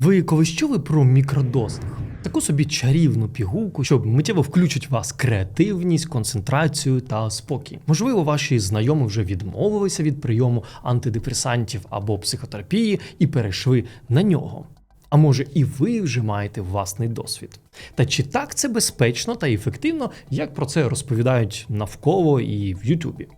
Ви колись чули про мікродозинг? Таку собі чарівну пігулку, що миттєво включить вас креативність, концентрацію та спокій. Можливо, ваші знайомі вже відмовилися від прийому антидепресантів або психотерапії і перейшли на нього. А може, і ви вже маєте власний досвід. Та чи так це безпечно та ефективно, як про це розповідають навколо і в Ютубі?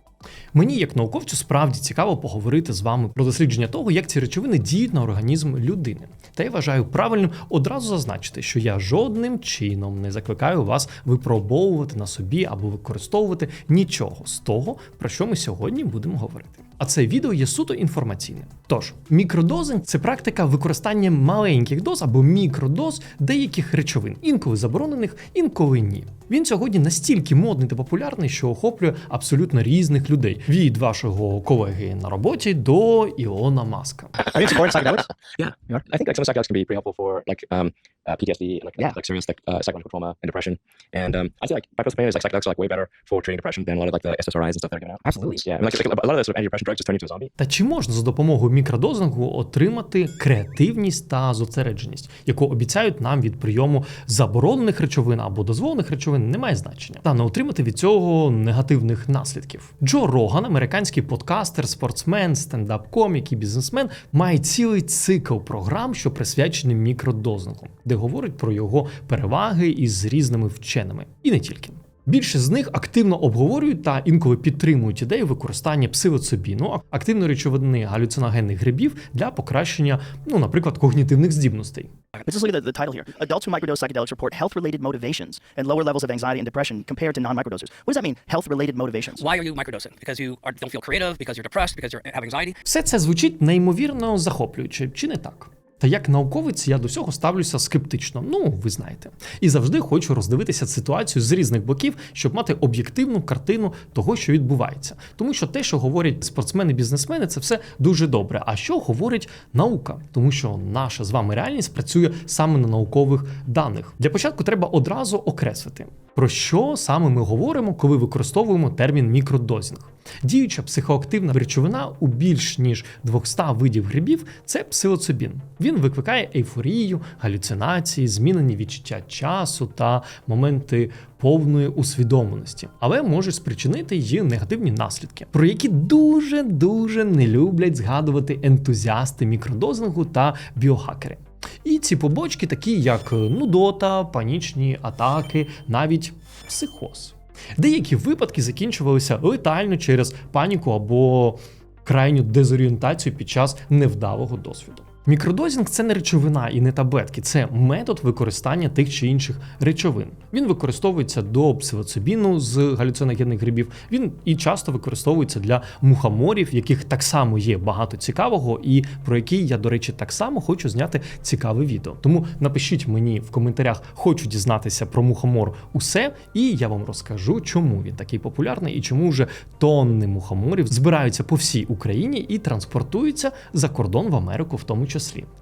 Мені, як науковцю, справді цікаво поговорити з вами про дослідження того, як ці речовини діють на організм людини. Та я вважаю правильним одразу зазначити, що я жодним чином не закликаю вас випробовувати на собі або використовувати нічого з того, про що ми сьогодні будемо говорити. А це відео є суто інформаційне. Тож, мікродозинг це практика використання маленьких доз або мікродоз деяких речовин, інколи заборонених, інколи ні. Він сьогодні настільки модний та популярний, що охоплює абсолютно різних людей від вашого колеги на роботі до Ілона Маска. Are you supporting psychedelics? Yeah. You are? I think like some psychedelics can be pretty helpful for like um, uh, PTSD and like, Yeah. like serious like uh, psychological trauma and depression. And um, I'd say like biprazole is like psychedelics are like way better for treating depression than a lot of like the SSRIs and stuff that are given out. Absolutely. Yeah, and, like, like a lot of the sort of antidepressant drugs just turn into a zombie. Та чи можна за допомогою мікродозингу отримати креативність та зосередженість, яку обіцяють нам від прийому заборонених речовин або дозволених речовин, не має значення, та не отримати від цього негативних наслідків. Джо Роган, американський подкастер, спортсмен, стендап-комік і бізнесмен, має цілий цикл програм, що присвячені мікродозингу, де говорить про його переваги із різними вченими, і не тільки. Більшість з них активно обговорюють та інколи підтримують ідею використання псилоцибіну, активної речовини галюциногенних грибів для покращення, ну, наприклад, когнітивних здібностей. But just look at the, the title here. Adults who microdose psychedelics report health-related motivations and lower levels of anxiety and depression compared to non-microdosers. What does that mean? Health-related motivations. Why are you microdosing? Because you are, don't feel creative, because you're depressed, because you have anxiety? Все це звучить неймовірно захоплююче, чи не так? Та як науковець я до цього ставлюся скептично, ну ви знаєте, і завжди хочу роздивитися ситуацію з різних боків, щоб мати об'єктивну картину того, що відбувається. Тому що те, що говорять спортсмени-бізнесмени, це все дуже добре. А що говорить наука? Тому що наша з вами реальність працює саме на наукових даних. Для початку треба одразу окреслити, про що саме ми говоримо, коли використовуємо термін мікродозінг. Діюча психоактивна речовина у більш ніж 200 видів грибів це псилоцибін. Він викликає ейфорію, галюцинації, змінені відчуття часу та моменти повної усвідомленості, але може спричинити й негативні наслідки, про які дуже дуже не люблять згадувати ентузіасти мікродозингу та біохакери. І ці побочки, такі як нудота, панічні атаки, навіть психоз. Деякі випадки закінчувалися летально через паніку або крайню дезорієнтацію під час невдалого досвіду. Мікродозінг це не речовина і не таблетки, це метод використання тих чи інших речовин. Він використовується до псилоцибіну з галюциногенних грибів. Він і часто використовується для мухоморів, яких так само є багато цікавого, і про які я, до речі, так само хочу зняти цікаве відео. Тому напишіть мені в коментарях, хочу дізнатися про мухомор усе, і я вам розкажу, чому він такий популярний і чому вже тонни мухоморів збираються по всій Україні і транспортуються за кордон в Америку, в тому числі.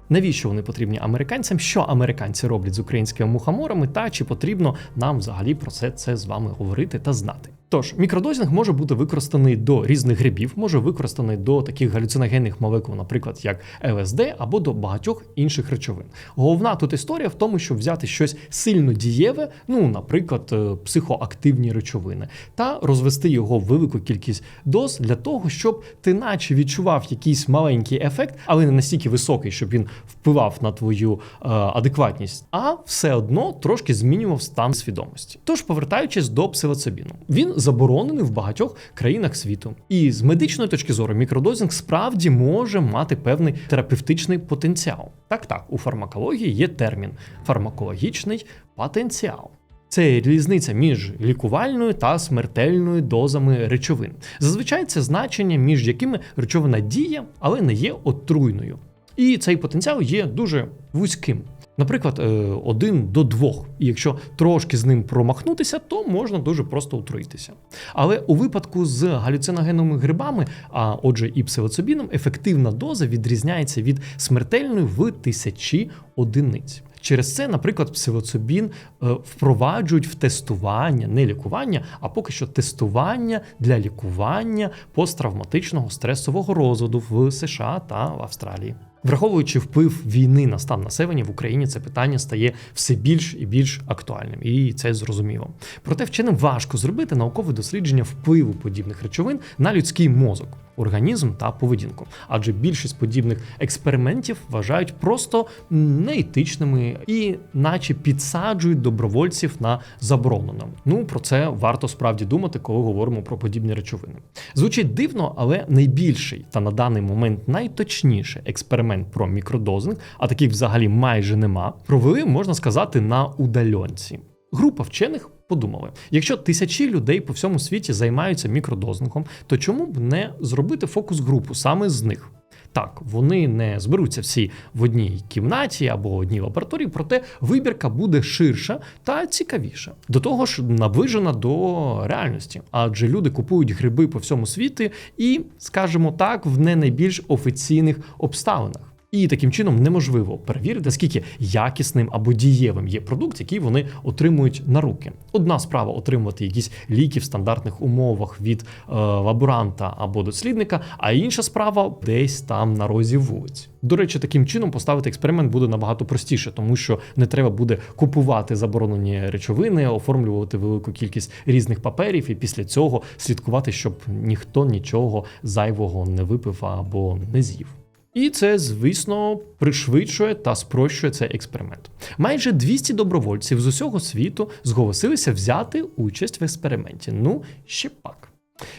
Навіщо вони потрібні американцям? Що американці роблять з українськими мухоморами, та чи потрібно нам взагалі про це, це з вами говорити та знати? Тож, мікродозінг може бути використаний до різних грибів, може використаний до таких галюциногенних молекул, наприклад, як ЛСД, або до багатьох інших речовин. Головна тут історія в тому, щоб взяти щось сильно дієве, ну, наприклад, е, психоактивні речовини, та розвести його в велику кількість доз для того, щоб ти наче відчував якийсь маленький ефект, але не настільки високий, щоб він впливав на твою е, адекватність, а все одно трошки змінював стан свідомості. Тож, повертаючись до псилоцибіну, він заборонений в багатьох країнах світу. І з медичної точки зору мікродозінг справді може мати певний терапевтичний потенціал. Так, так, у фармакології є термін фармакологічний потенціал. Це різниця між лікувальною та смертельною дозами речовин. Зазвичай це значення, між якими речовина діє, але не є отруйною. І цей потенціал є дуже вузьким. Наприклад, е, один до двох. І якщо трошки з ним промахнутися, то можна дуже просто отруїтися. Але у випадку з галюциногенними грибами, а отже, і псилоцибіном, ефективна доза відрізняється від смертельної в тисячі одиниць. Через це, наприклад, псилоцибін е, впроваджують в тестування, не лікування, а поки що тестування для лікування посттравматичного стресового розладу в США та в Австралії. Враховуючи вплив війни на стан населення в Україні, це питання стає все більш і більш актуальним, і це зрозуміло. Проте вченим важко зробити наукове дослідження впливу подібних речовин на людський мозок, організм та поведінку, адже більшість подібних експериментів вважають просто неетичними і, наче, підсаджують добровольців на заборонено. Ну про це варто справді думати, коли говоримо про подібні речовини. Звучить дивно, але найбільший та на даний момент найточніший експеримент про мікродозинг, а таких взагалі майже нема, провели, можна сказати, на удальонці. Група вчених подумали: якщо тисячі людей по всьому світі займаються мікродозингом, то чому б не зробити фокус-групу саме з них? Так, вони не зберуться всі в одній кімнаті або одній лабораторії, проте вибірка буде ширша та цікавіша. До того ж, наближена до реальності, адже люди купують гриби по всьому світі і, скажімо так, в не найбільш офіційних обставинах. І таким чином неможливо перевірити, скільки якісним або дієвим є продукт, який вони отримують на руки. Одна справа отримувати якісь ліки в стандартних умовах від е, лаборанта або дослідника, а інша справа десь там на розі вулиць. До речі, таким чином поставити експеримент буде набагато простіше, тому що не треба буде купувати заборонені речовини, оформлювати велику кількість різних паперів, і після цього слідкувати, щоб ніхто нічого зайвого не випив або не з'їв. І це, звісно, пришвидшує та спрощує цей експеримент. Майже 200 добровольців з усього світу зголосилися взяти участь в експерименті. Ну, ще пак.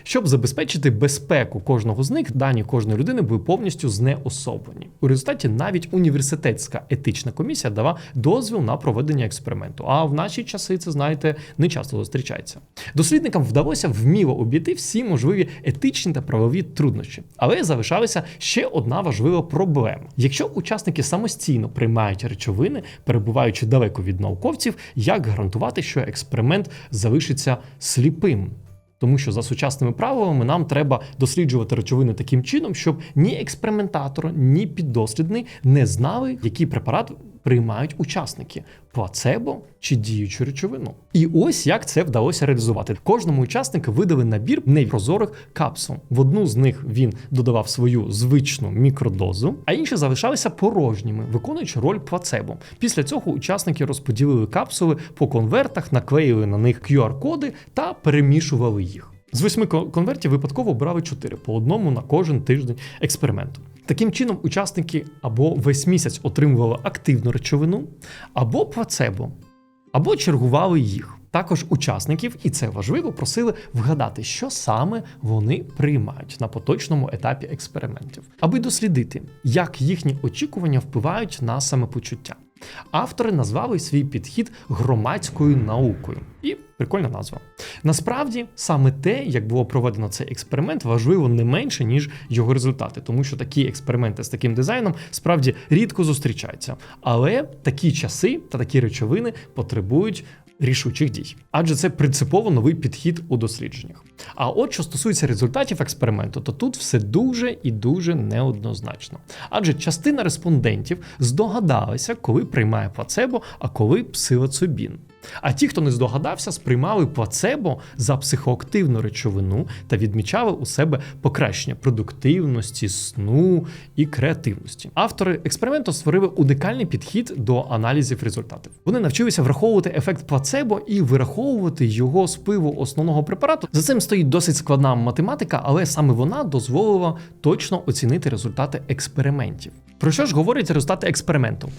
Щоб забезпечити безпеку кожного з них, дані кожної людини були повністю знеособлені. У результаті навіть університетська етична комісія дала дозвіл на проведення експерименту. А в наші часи це знаєте не часто зустрічається. Дослідникам вдалося вміло обійти всі можливі етичні та правові труднощі, але залишалася ще одна важлива проблема: якщо учасники самостійно приймають речовини, перебуваючи далеко від науковців, як гарантувати, що експеримент залишиться сліпим? Тому що за сучасними правилами нам треба досліджувати речовини таким чином, щоб ні експериментатор, ні піддослідний не знали, який препарат приймають учасники плацебо чи діючу речовину. І ось як це вдалося реалізувати. Кожному учаснику видали набір непрозорих капсул. В одну з них він додавав свою звичну мікродозу, а інші залишалися порожніми, виконуючи роль плацебо. Після цього учасники розподілили капсули по конвертах, наклеїли на них QR-коди та перемішували їх. З восьми конвертів випадково обрали чотири по одному на кожен тиждень експерименту. Таким чином, учасники або весь місяць отримували активну речовину, або плацебо, або чергували їх. Також учасників, і це важливо, просили вгадати, що саме вони приймають на поточному етапі експериментів, аби дослідити, як їхні очікування впливають на самопочуття. Автори назвали свій підхід громадською наукою. І прикольна назва. Насправді, саме те, як було проведено цей експеримент, важливо не менше, ніж його результати, тому що такі експерименти з таким дизайном справді рідко зустрічаються. Але такі часи та такі речовини потребують рішучих дій, адже це принципово новий підхід у дослідженнях. А от що стосується результатів експерименту, то тут все дуже і дуже неоднозначно. Адже частина респондентів здогадалася, коли приймає плацебо, а коли псилоцибін. А ті, хто не здогадався, сприймали плацебо за психоактивну речовину та відмічали у себе покращення продуктивності, сну і креативності. Автори експерименту створили унікальний підхід до аналізів результатів. Вони навчилися враховувати ефект плацебо і вираховувати його з впливу основного препарату. За цим стоїть досить складна математика, але саме вона дозволила точно оцінити результати експериментів. Про що ж говорять результати експерименту?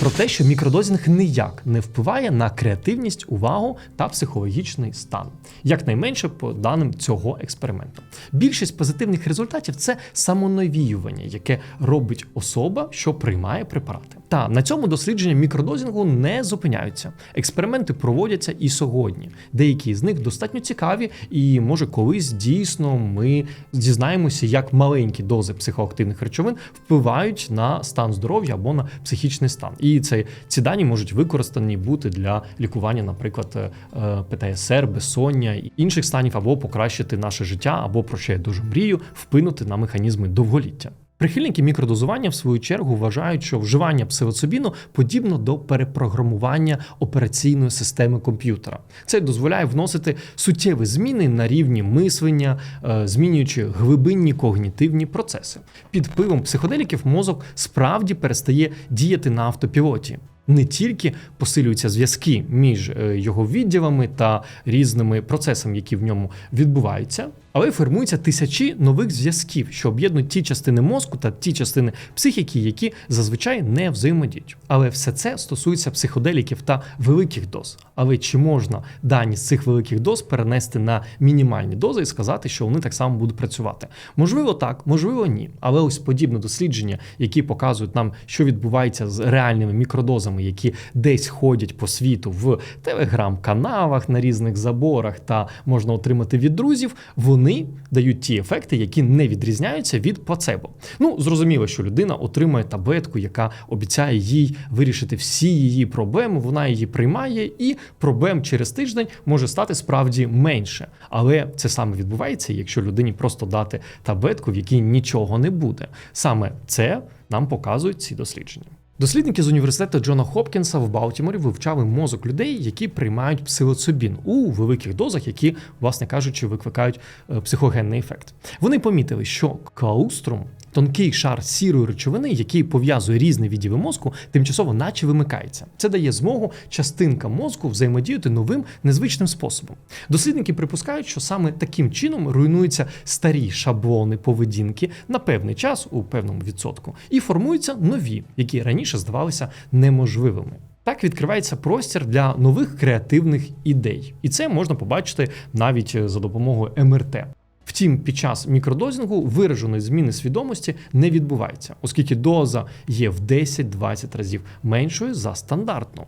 Про те, що мікродозінг ніяк не впливає на креативність, увагу та психологічний стан, якнайменше по даним цього експерименту. Більшість позитивних результатів це самонавіювання, яке робить особа, що приймає препарати. Та на цьому дослідження мікродозінгу не зупиняються. Експерименти проводяться і сьогодні. Деякі з них достатньо цікаві, і може колись дійсно ми дізнаємося, як маленькі дози психоактивних речовин впливають на стан здоров'я або на психічний стан. І це ці дані можуть використані бути для лікування, наприклад, е, ПТСР, безсоння і інших станів, або покращити наше життя, або про що я дуже мрію, вплинути на механізми довголіття. Прихильники мікродозування, в свою чергу, вважають, що вживання псилоцибіну подібно до перепрограмування операційної системи комп'ютера. Це дозволяє вносити суттєві зміни на рівні мислення, е, змінюючи глибинні когнітивні процеси. Під впливом психоделіків мозок справді перестає діяти на автопілоті. Не тільки посилюються зв'язки між е, його відділами та різними процесами, які в ньому відбуваються, але формуються тисячі нових зв'язків, що об'єднують ті частини мозку та ті частини психіки, які зазвичай не взаємодіють. Але все це стосується психоделіків та великих доз. Але чи можна дані з цих великих доз перенести на мінімальні дози і сказати, що вони так само будуть працювати? Можливо, так, можливо, ні. Але ось подібне дослідження, які показують нам, що відбувається з реальними мікродозами, які десь ходять по світу в телеграм-каналах на різних заборах та можна отримати від друзів, вони дають ті ефекти, які не відрізняються від плацебо. Ну зрозуміло, що людина отримує таблетку, яка обіцяє їй вирішити всі її проблеми. Вона її приймає, і проблем через тиждень може стати справді менше. Але це саме відбувається, якщо людині просто дати таблетку, в якій нічого не буде. Саме це нам показують ці дослідження. Дослідники з університету Джона Хопкінса в Балтіморі вивчали мозок людей, які приймають псилоцибін у великих дозах, які, власне кажучи, викликають е, психогенний ефект. Вони помітили, що клауструм тонкий шар сірої речовини, який пов'язує різні відділи мозку, тимчасово наче вимикається. Це дає змогу частинкам мозку взаємодіяти новим незвичним способом. Дослідники припускають, що саме таким чином руйнуються старі шаблони поведінки на певний час у певному відсотку, і формуються нові, які раніше здавалися неможливими. Так відкривається простір для нових креативних ідей, і це можна побачити навіть е, за допомогою МРТ. Втім, під час мікродозінгу вираженої зміни свідомості не відбувається, оскільки доза є в 10-20 разів меншою за стандартну.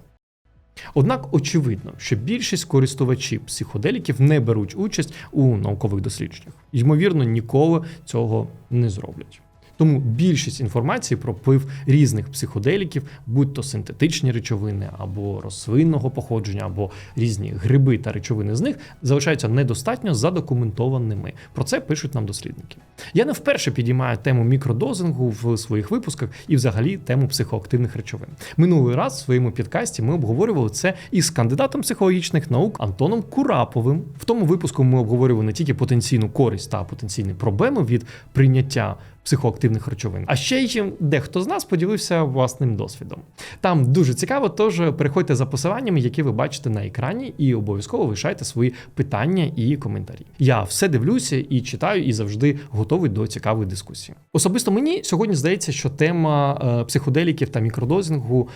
Однак очевидно, що більшість користувачів психоделіків не беруть участь у наукових дослідженнях. Ймовірно, ніколи цього не зроблять. Тому більшість інформації про вплив різних психоделіків, будь то синтетичні речовини або рослинного походження, або різні гриби та речовини з них, залишаються недостатньо задокументованими. Про це пишуть нам дослідники. Я не вперше підіймаю тему мікродозингу в своїх випусках і, взагалі, тему психоактивних речовин. Минулий раз в своєму підкасті ми обговорювали це із кандидатом психологічних наук Антоном Кураповим. В тому випуску ми обговорювали не тільки потенційну користь та потенційні проблеми від прийняття психоактивних речовин. А ще й дехто з нас поділився власним досвідом. Там дуже цікаво, тож переходьте за посиланнями, які ви бачите на екрані, і обов'язково лишайте свої питання і коментарі. Я все дивлюся і читаю, і завжди готовий до цікавої дискусії. Особисто мені сьогодні здається, що тема е, психоделіків та мікродозингу.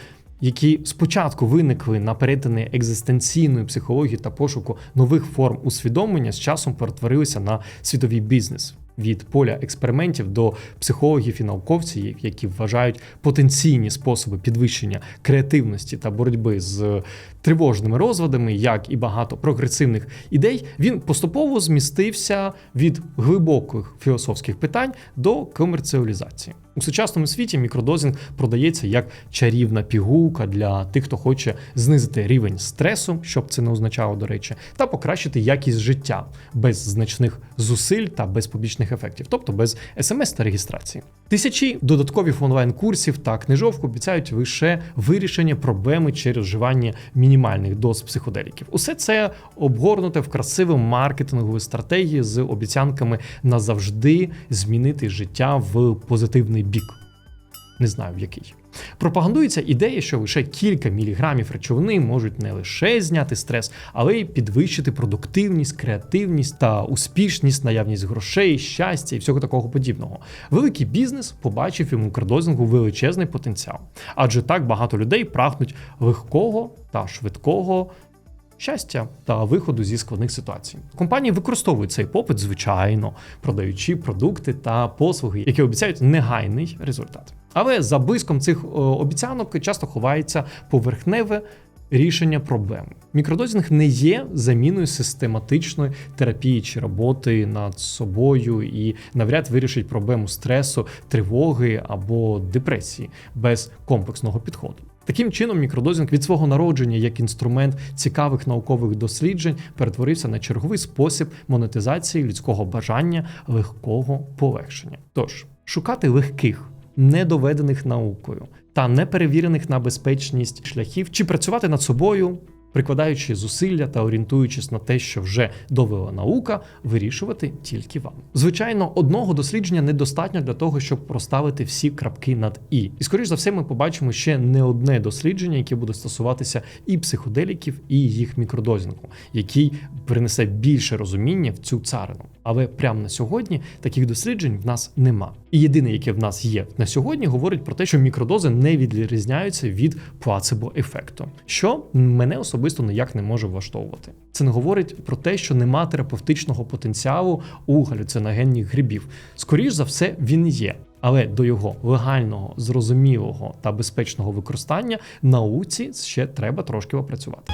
Які спочатку виникли на перетині екзистенційної психології та пошуку нових форм усвідомлення, з часом перетворилися на світовий бізнес від поля експериментів до психологів і науковців, які вважають потенційні способи підвищення креативності та боротьби з тривожними розладами, як і багато прогресивних ідей, він поступово змістився від глибоких філософських питань до комерціалізації. У сучасному світі мікродозінг продається як чарівна пігулка для тих, хто хоче знизити рівень стресу, щоб це не означало, до речі, та покращити якість життя без значних зусиль та без побічних ефектів, тобто без смс та реєстрації. Тисячі додаткових онлайн-курсів та книжок обіцяють лише вирішення проблеми через вживання мінімальних доз психоделіків. Усе це обгорнуте в красиві маркетингові стратегії з обіцянками назавжди змінити життя в позитивний бік. Не знаю в який. Пропагандується ідея, що лише кілька міліграмів речовини можуть не лише зняти стрес, але й підвищити продуктивність, креативність та успішність, наявність грошей, щастя і всього такого подібного. Великий бізнес побачив у мікродозингу величезний потенціал, адже так багато людей прагнуть легкого та швидкого. Щастя та виходу зі складних ситуацій. Компанії використовують цей попит, звичайно, продаючи продукти та послуги, які обіцяють негайний результат. Але за блиском цих о, обіцянок часто ховається поверхневе рішення проблеми. Мікродозінг не є заміною систематичної терапії чи роботи над собою і навряд вирішить проблему стресу, тривоги або депресії без комплексного підходу. Таким чином, мікродозінг від свого народження як інструмент цікавих наукових досліджень перетворився на черговий спосіб монетизації людського бажання легкого полегшення. Тож, шукати легких, недоведених наукою та неперевірених на безпечність шляхів, чи працювати над собою, прикладаючи зусилля та орієнтуючись на те, що вже довела наука, вирішувати тільки вам. Звичайно, одного дослідження недостатньо для того, щоб проставити всі крапки над і. І скоріш за все, ми побачимо ще не одне дослідження, яке буде стосуватися і психоделіків, і їх мікродозінгу, який принесе більше розуміння в цю царину. Але прямо на сьогодні таких досліджень в нас нема. І єдине, яке в нас є на сьогодні, говорить про те, що мікродози не відрізняються від плацебо-ефекту, що мене особисто ніяк не може влаштовувати. Це не говорить про те, що нема терапевтичного потенціалу у галюциногенних грибів. Скоріш за все, він є. Але до його легального, зрозумілого та безпечного використання науці ще треба трошки опрацювати.